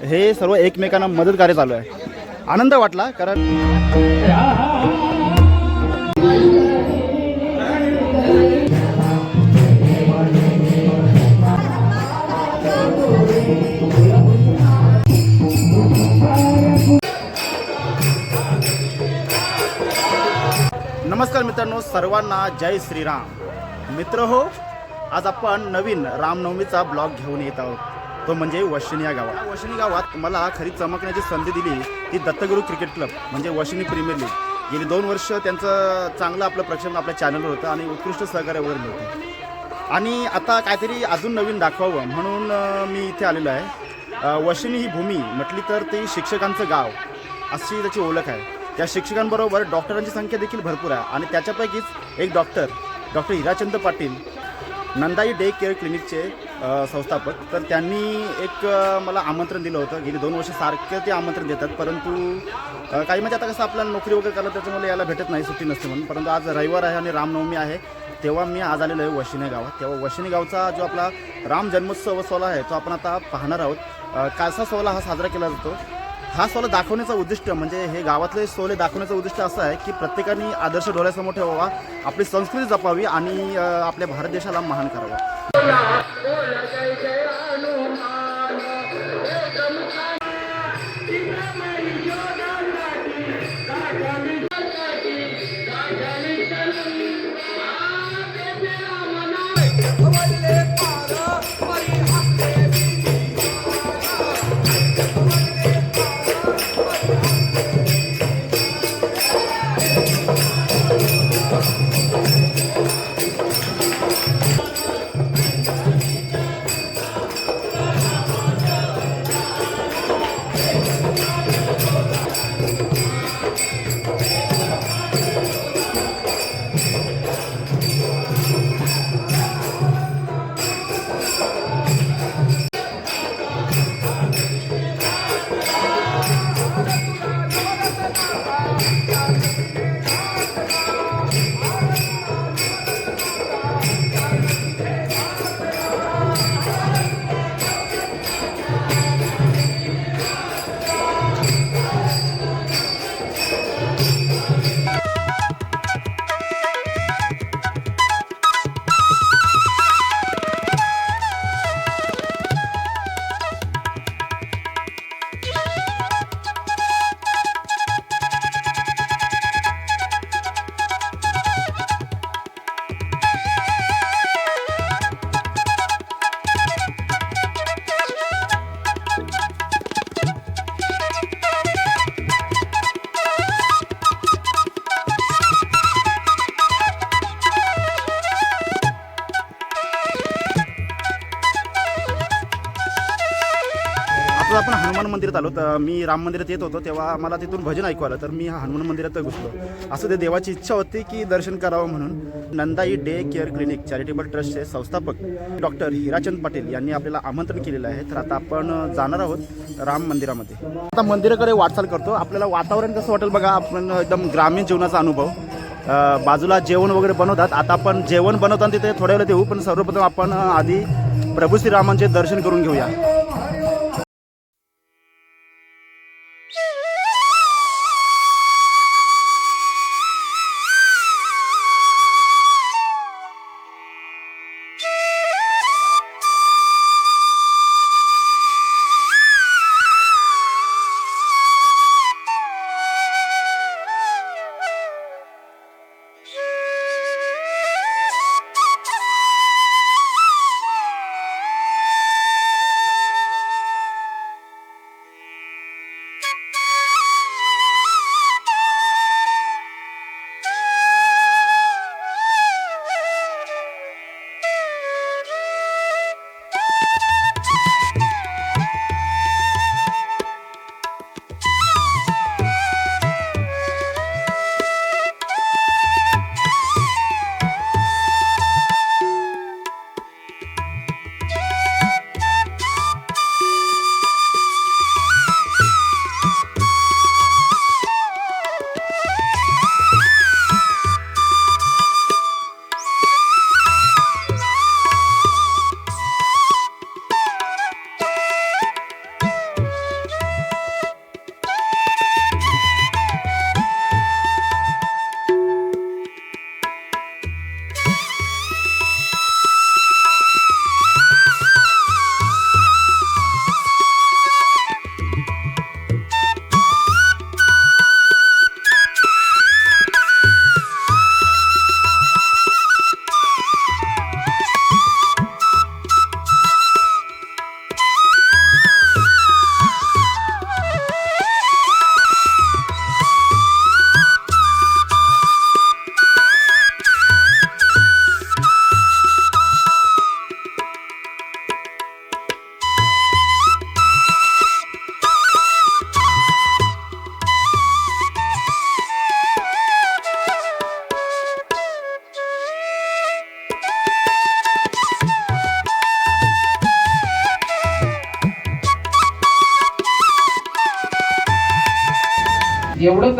हे सर्व एकमेकांना मदत कार्य चालू आहे. आनंद वाटला कारण नमस्कार मित्रांनो सर्वांना जय श्रीराम. मित्र हो आज आपण नवीन रामनवमीचा ब्लॉग घेऊन येत आहोत. तो म्हणजे वशिनी या गावात. वशिनी गावात मला खरी चमकण्याची संधी दिली ती दत्तगुरू क्रिकेट क्लब म्हणजे वशिनी प्रीमियर लीग. गेली दोन वर्ष त्यांचं चांगलं आपलं प्रक्षेपण आपल्या चॅनलवर होतं आणि उत्कृष्ट सहकार्य वगैरे होतं आणि आता काहीतरी अजून नवीन दाखवावं म्हणून मी इथे आलेलो आहे. वशिनी ही भूमी म्हटली तर ती शिक्षकांचं गाव अशी त्याची ओळख आहे. त्या शिक्षकांबरोबर डॉक्टरांची संख्या देखील भरपूर आहे आणि त्याच्यापैकीच एक doctor doctor Hirachand Patil Nandai day care क्लिनिकचे संस्थापक. तर त्यांनी एक मला आमंत्रण दिलं होतं. गेली दोन वर्ष सारखं ते आमंत्रण देतात. परंतु काही म्हणजे आता कसं आपल्याला नोकरी वगैरे करायला त्याच्यामुळे याला भेटत नाही सुट्टी नसते म्हणून. परंतु आज रविवार आहे आणि रामनवमी आहे. तेव्हा मी आज आलेलो आहे वशिने गावात तेव्हा वशिने गावचा जो आपला राम जन्मोत्सव सोहळा आहे तो आपण आता पाहणार आहोत. अ, कालचा सोहळा हा साजरा केला जातो. हा सोहळा दाखवण्याचं उद्दिष्ट म्हणजे हे गावातले सोले दाखवण्याचं उद्दिष्ट असं आहे की प्रत्येकाने आदर्श डोळ्यासमोर ठेवावा आपली संस्कृती जपावी आणि आपल्या भारत देशाला महान करावा. आलो तर मी राम मंदिरात येत होतो तेव्हा मला तिथून भजन ऐकू आलं तर मी हनुमान मंदिरात घुसलो. असं ते देवाची इच्छा होती की दर्शन करावं म्हणून Nandai day care clinic charitable ट्रस्टचे संस्थापक डॉक्टर हिराचंद पाटील यांनी आपल्याला आमंत्रण केलेलं आहे. तर आता आपण जाणार आहोत राम मंदिरामध्ये. आता मंदिराकडे वाटचाल करतो. आपल्याला वातावरण कसं वाटेल बघा आपण एकदम ग्रामीण जीवनाचा अनुभव. बाजूला जेवण वगैरे बनवतात. आता आपण जेवण बनवताना तिथे थोड्या वेळेला देऊ पण सर्वप्रथम आपण आधी प्रभू श्रीरामांचे दर्शन करून घेऊया.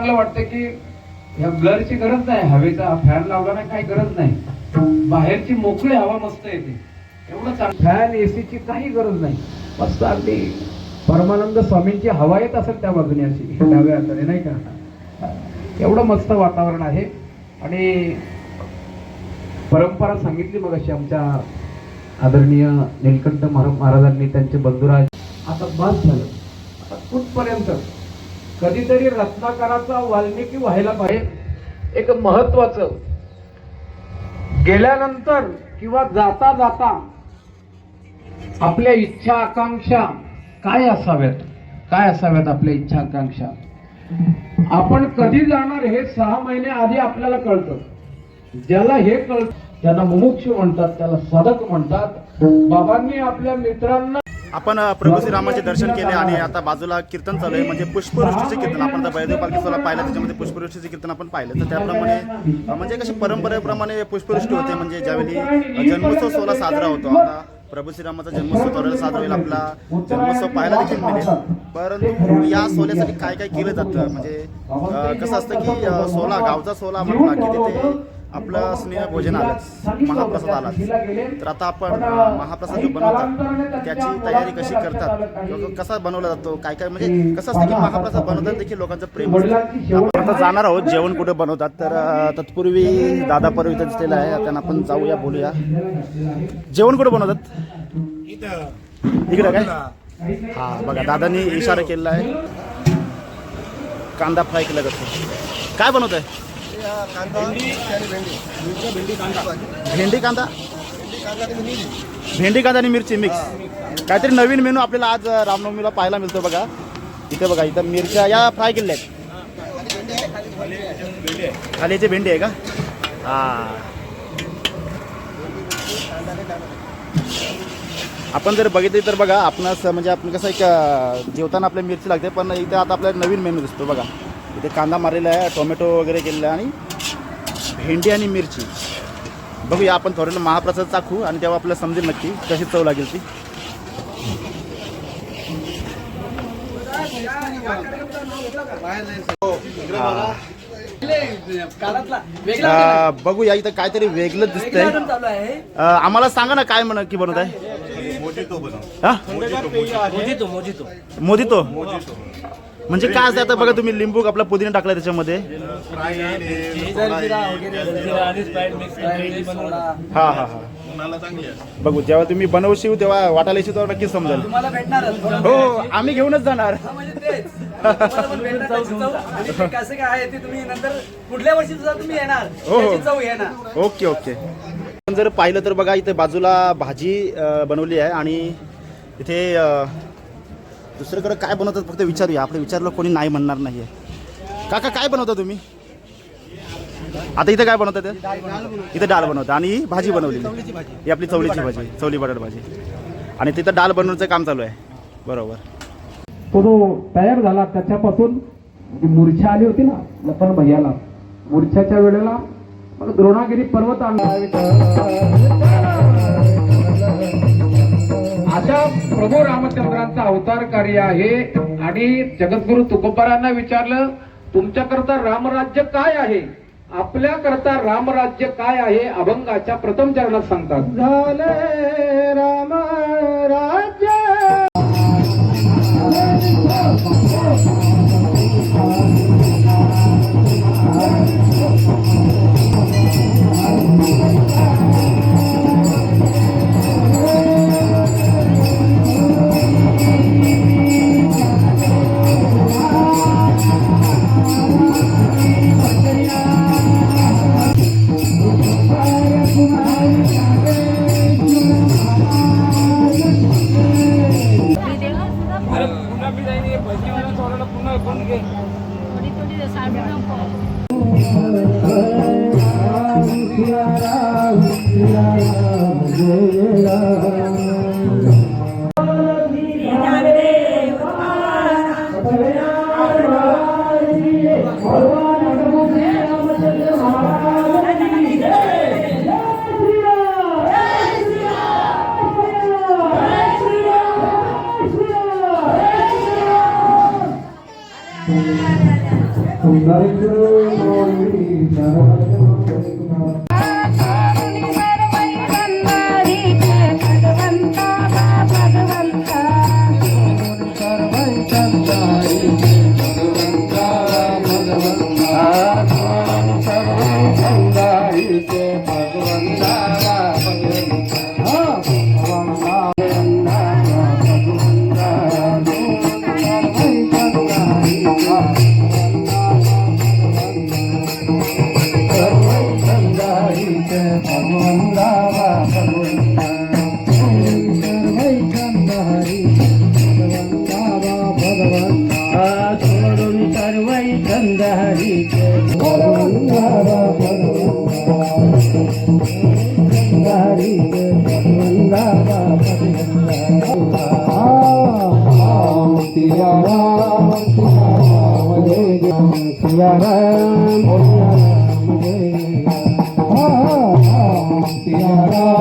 चांगलं वाटतं की या ब्लरची गरज नाही हवेचा फॅन लावला नाही काही गरज नाही. बाहेरची मोकळी हवा मस्त येते. एवढं चांगलं. फॅन एसीची काही गरज नाही. मस्त अगदी परमानंद स्वामींची हवा येत असेल त्या बाजूने अशी डाव्या हाताने नाही का? एवढं मस्त वातावरण आहे. आणि परंपरा सांगितली मग अशी आमच्या आदरणीय नीलकंठ महाराजांनी त्यांचे बंधुराज. आता बस झालं. आता कुठपर्यंत? कधीतरी रत्नाकराचा वाल्मिकी व्हायला पाहिजे. एक महत्वाचं गेल्यानंतर किंवा जाता जाता आपल्या इच्छा आकांक्षा काय असाव्यात? काय असाव्यात आपल्या इच्छा आकांक्षा? आपण कधी जाणार हे सहा महिने आधी आपल्याला कळतं. ज्याला हे कळत त्यांना मुमुक्ष म्हणतात त्याला सदक म्हणतात. बाबांनी आपल्या मित्रांना आपण अ, प्रभू श्रीरामाचे दर्शन केले आणि आता बाजूला कीर्तन चालू आहे. म्हणजे पुष्पवृष्टीचे कीर्तन आपण आता बैदेव पालखी सोहळा पाहिला त्याच्यामध्ये पुष्पवृष्टीचे कीर्तन आपण पाहिलं. तर त्याप्रमाणे म्हणजे कशी परंपरेप्रमाणे पुष्पवृष्टी होते. म्हणजे ज्यावेळी जन्मोत्सव सोहळा साजरा होतो. आता प्रभू श्रीरामाचा जन्मोत्सव सोहळा साजरा होईल आपला. जन्मोत्सव पाहायला देखील मिळेल. परंतु या सोहळ्यासाठी काय काय केलं जातं? म्हणजे कसं असतं की सोहळा गावचा सोहळा म्हणून की तिथे आपलं स्नेह भोजन आलंच महाप्रसाद आलाच तर आता आपण महाप्रसाद जो बनवतात त्याची तयारी कशी करतात? किंवा कसा बनवला जातो? काय काय म्हणजे कसं असतं की महाप्रसाद बनवतात देखील लोकांचं प्रेम. आपण आता जाणार आहोत जेवण कुठे बनवतात? तर तत्पूर्वी दादा परवा इथं दिसलेला आहे. त्यांना आपण जाऊया बोलूया. जेवण कुठे बनवतात? इकडे काय? हा बघा दादांनी इशारा केलेला आहे. कांदा फ्राय केला जातो. काय बनवत आहे भेंडी. कांदा. भेंडी कांदा? आणि मिरची मिक्स काहीतरी नवीन मेनू आपल्याला आज रामनवमीला पाहायला मिळतो बघा. इथे बघा इथं मिरच्या या फ्राय केलेल्या आहेत. खाली याची भेंडी आहे का? हा. आपण जर बघितली तर बघा आपणास म्हणजे आपण कसं एक जेवताना आपल्या मिरची लागते पण इथे आता आपल्याला नवीन मेनू दिसतो बघा. इथे कांदा मारलेला आहे टोमॅटो वगैरे केलेला आहे आणि भेंडी आणि मिरची. बघूया आपण थोडं महाप्रसाद चाखू आणि तेव्हा आपल्याला समजेल नक्की कशी चव लागेल ती. बघूया इथं काहीतरी वेगळं दिसतंय. आम्हाला सांगा ना काय म्हण की बनवत आहे? हा? Mojito mojito. मोदितो म्हणजे काय असतं आता? बघा तुम्ही लिंबू आपला पुदिना टाकला त्याच्यामध्ये. हा हा हा. बघू जेव्हा तुम्ही बनवशील तेव्हा वाटायला येशील तेव्हा नक्कीच समजेल. हो आम्ही घेऊनच जाणार. हा, म्हणजे तेच. तुम्हाला पण भेटणार त्याची चव. आणि ते कसं काय आहे ते तुम्ही नंतर पुढल्या वर्षी सुद्धा तुम्ही येणार. हो, हो. त्याची चव येणार. Okay okay. जर पाहिलं तर बघा इथे बाजूला भाजी बनवली आहे आणि इथे दुसरीकडे काय बनवतात फक्त विचारूया. आपण विचारलं कोणी नाही म्हणणार नाही काका काय बनवता तुम्ही? आता इथं काय बनवतात? ते? इथं डाळ बनवतात. आणि ही भाजी बनवलेली. ही आपली चवलीची भाजी चवली बटाट भाजी. आणि तिथं डाळ बनवण्याचं काम चालू आहे. बरोबर. तो जो तयार झाला त्याच्यापासून जी मूर्छा आली होती ना लपन भैयाला मूर्छाच्या वेळेला द्रोणागिरी पर्वत आणला. अशा प्रभू रामचंद्रांचा अवतार कार्य आहे आणि जगद्गुरु तुकोबारांना विचारलं तुमच्याकरता रामराज्य काय आहे? आपल्या करता रामराज्य काय आहे? अभंगाच्या प्रथम चरणात सांगतात. झाले रामा Dios. கந்த ஹரி ஹரி சியாராம் சியாராம்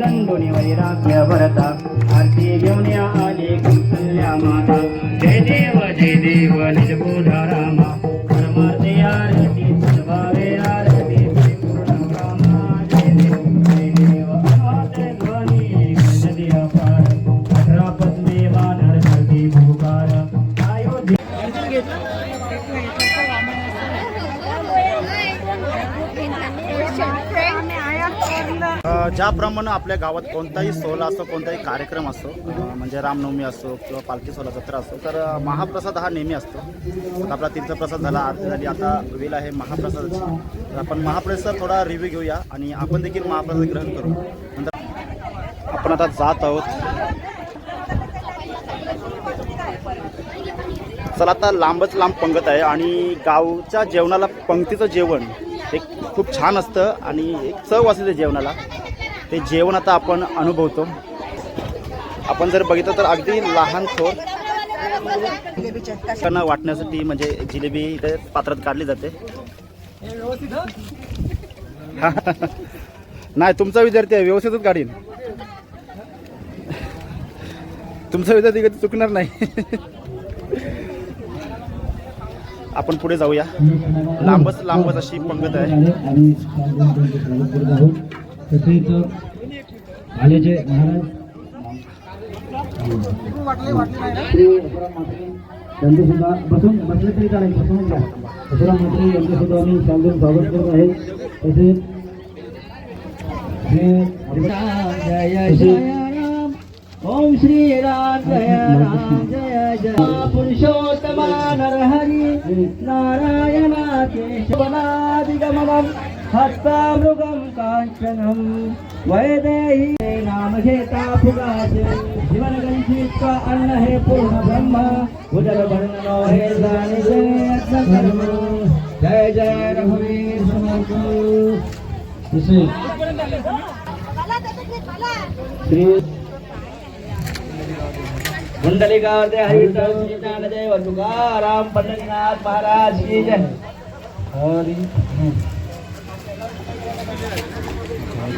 देव निर्माळे भरता आरती घेऊन या आले कौसल्या माता जय देव जय देव ज्याप्रमाणे आपल्या गावात कोणताही सोहळा असो कोणताही कार्यक्रम असो म्हणजे रामनवमी असो किंवा पालखी सोहळा जत्रा असो तर महाप्रसाद हा नेहमी असतो. आपला आपला तीर्थप्रसाद झाला आरती झाली आता वेळ आहे महाप्रसादाची. तर आपण महाप्रसाद थोडा रिव्ह्यू घेऊया आणि आपण देखील महाप्रसाद ग्रहण करू. नंतर आपण आता जात आहोत. चला आता लांबच लांब पंगत आहे आणि गावच्या जेवणाला पंक्तीचं जेवण एक खूप छान असतं आणि एक चव असते जेवणाला. ते जेवण आता आपण अनुभवतो. आपण जर बघितलं तर अगदी लहान थोर त्यांना वाटण्यासाठी म्हणजे जिलेबी इथे पात्रात काढली जाते. नाही तुमचा विद्यार्थी आहे व्यवस्थितच काढीन. तुमचा विद्यार्थी कधी चुकणार नाही. आपण पुढे जाऊया. लांबच लांबच अशी पंगत आहे. तसेच आलेचे महाराज. श्री परशुराम म्हात्रे यांचे सुद्धा बसून बसले तरी चालेल बसून घ्या. म्हात्रे यांचे सुद्धा आम्ही सांगून स्वागत करत आहे. तसेच श्री जय जय राम. ओम श्री राम जय राम जय जय. पुरुषोत्तमा नरहरी नारायणा केशवनादिगमनम हस्तामृगम कांचनम वैदेही नाम घेता फुगाचे जीवन अन्न हे पूर्ण ब्रह्म उदर वर्णनो हे जय धर्म जय जय रघुवीर समर्थ। श्री कुंडलिकावरती हरिविठ्ठल श्री ज्ञानदेव तुकाराम पंढरीनाथ महाराज की जय। हरी।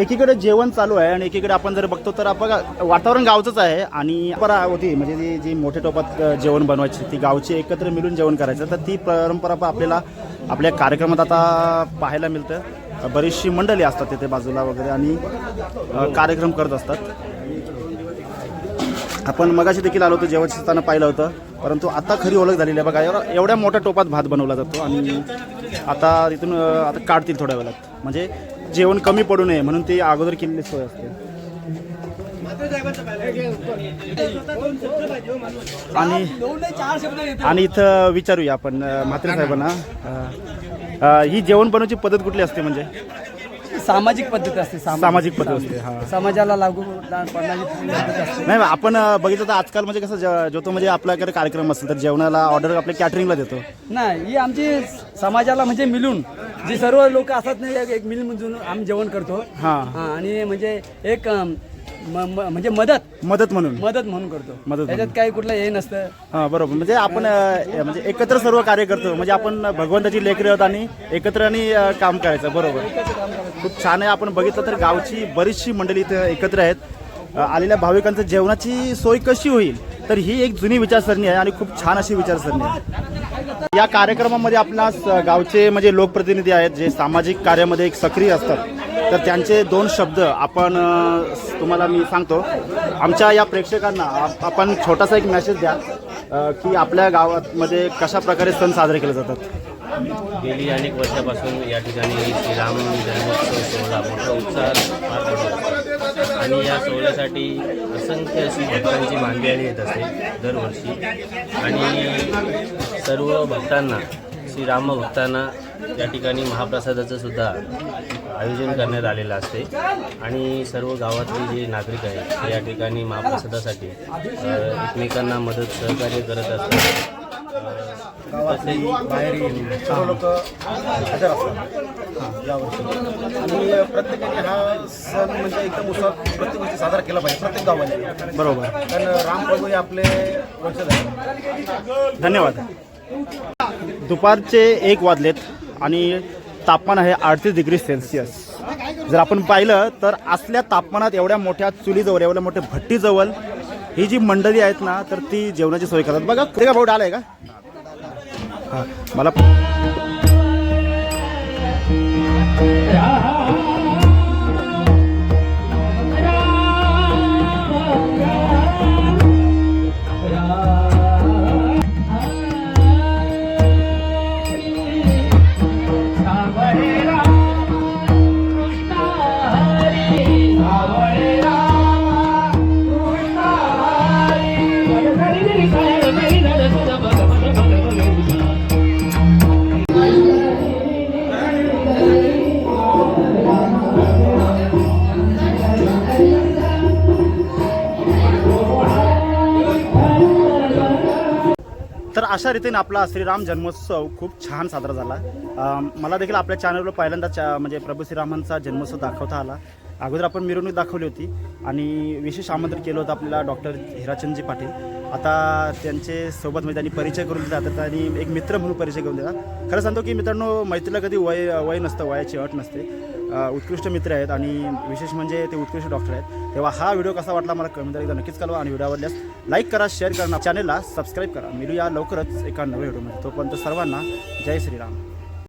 एकीकडे जेवण चालू आहे आणि एकीकडे आपण जर बघतो तर आपण वातावरण गावचंच आहे आणि परंपरा होती म्हणजे ती जी मोठ्या टोपात जेवण बनवायची ती गावची एकत्र मिळून जेवण करायचं. तर ती परंपरा आपल्याला आपल्या कार्यक्रमात आता पाहायला मिळतं. बरीचशी मंडळी असतात तिथे बाजूला वगैरे आणि कार्यक्रम करत असतात. आपण मगाशी देखील आलो होतो जेवण शिजताना पाहिलं होतं. परंतु आता खरी ओळख झालेली आहे. बघा एवढ्या मोठ्या टोपात भात बनवला जातो आणि आता तिथून आता काढतील थोड्या वेळात. म्हणजे जेवण कमी पडू नये म्हणून ती अगोदर केलेली सोय असते. आणि आणि इथं विचारूया आपण म्हात्रे साहेबांना. ही जेवण बनवची पद्धत कुठली असते म्हणजे? सामाजिक पद्धत असते सामाजिक. पद्धत असते हा. समाजाला लागू पडणारी पद्धत असते. नाही आपण बघितलं तर आजकाल म्हणजे कसं ज- जो तो म्हणजे आपल्याकडे कार्यक्रम असेल तर जेवणाला ऑर्डर आपल्या कॅटरिंगला देतो. नाही ही आमची समाजाला म्हणजे मिळून जे सर्व लोक असतात नाही एक- म्हणून आम्ही जेवण करतो. हां. हा आणि म्हणजे एक अम, म- म- म्हणजे मदत. मदत म्हणून. मदत म्हणून करतो. मदत त्याच्यात काही कुठलं हे नसतं. हा बरोबर. म्हणजे आपण अ, म्हणजे एकत्र सर्व कार्य करतो. म्हणजे आपण भगवंताची लेकरी आहोत आणि एकत्र आणि अ, काम करायचं. बरोबर. खूप छान आहे. आपण बघितलं तर गावची बरीचशी मंडळी इथं एकत्र आहेत. अ, आलेल्या भाविकांचं जेवणाची सोय कशी होईल? तर ही एक जुनी विचारसरणी आहे आणि खूप छान अशी विचारसरणी आहे. या कार्यक्रमामध्ये आपणास अ, गावचे म्हणजे लोकप्रतिनिधी आहेत जे सामाजिक कार्यामध्ये एक सक्रिय असतात. तर त्यांचे दोन शब्द आपण तुम्हाला मी सांगतो. आमच्या या प्रेक्षकांना आपण छोटासा एक मेसेज द्या की आपल्या गावामध्ये कशा प्रकारे सण साजरे केले जातात? गेली अनेक वर्षापासून या ठिकाणी श्रीराम जन्मोत्सव सोहळा मोठा उत्साह पार असतो आणि या सोहळ्यासाठी असंख्य अशी भक्तांची मांदियाळी येत असते दरवर्षी. आणि सर्व भक्तांना श्रीराम भक्तांना या ठिकाणी महाप्रसादाचं सुद्धा आयोजन करण्यात आलेलं असते. आणि सर्व गावातले जे नागरिक आहेत ते या ठिकाणी महाप्रसादासाठी एकमेकांना मदत सहकार्य करत असतात. गावातली बाहेरील सर्व लोक हजर असतात. यावर्षी. आणि प्रत्येकाने हा सण म्हणजे एकदम प्रत्येक वर्षी साजरा केला पाहिजे प्रत्येक गावाने. बरोबर. कारण रामप्रभू हे आपले वंशज आहेत. धन्यवाद. दुपारचे एक वाजलेत. आणि तापमान आहे अडतीस डिग्री सेल्सिअस. जर आपण पाहिलं तर असल्या तापमानात एवढ्या मोठ्या चुलीजवळ एवढ्या मोठ्या भट्टीजवळ ही जी मंडळी आहेत ना तर ती जेवणाची सोय करतात. बघा ते का भाऊ आलाय का? हां मला अशा रीतीने आपला श्रीराम जन्मोत्सव खूप छान साजरा झाला. मला देखील आपल्या चॅनलवर पहिल्यांदा चा म्हणजे प्रभू श्रीरामांचा जन्मोत्सव दाखवता आला. अगोदर आपण मिरवणूक दाखवली होती आणि विशेष आमंत्रण केलं होतं आपल्याला डॉक्टर हिराचंदजी पाटील. आता त्यांचे सोबत म्हणजे त्यांनी परिचय करून दिला तर त्यांनी एक मित्र म्हणून परिचय करून दिला. खरं सांगतो की मित्रांनो मैत्रीला कधी वय वय नसतं वयाची अट नसते. उत्कृष्ट मित्र आहेत आणि विशेष म्हणजे ते उत्कृष्ट डॉक्टर आहेत. तेव्हा हा व्हिडिओ कसा वाटला मला कमेंट एकदा नक्कीच कळवा आणि व्हिडिओ आवडल्यास लाईक करा शेअर करा चॅनलला सबस्क्राईब करा. मिळूया लवकरच एका नव्या व्हिडिओमध्ये तोपर्यंत सर्वांना जय श्रीराम.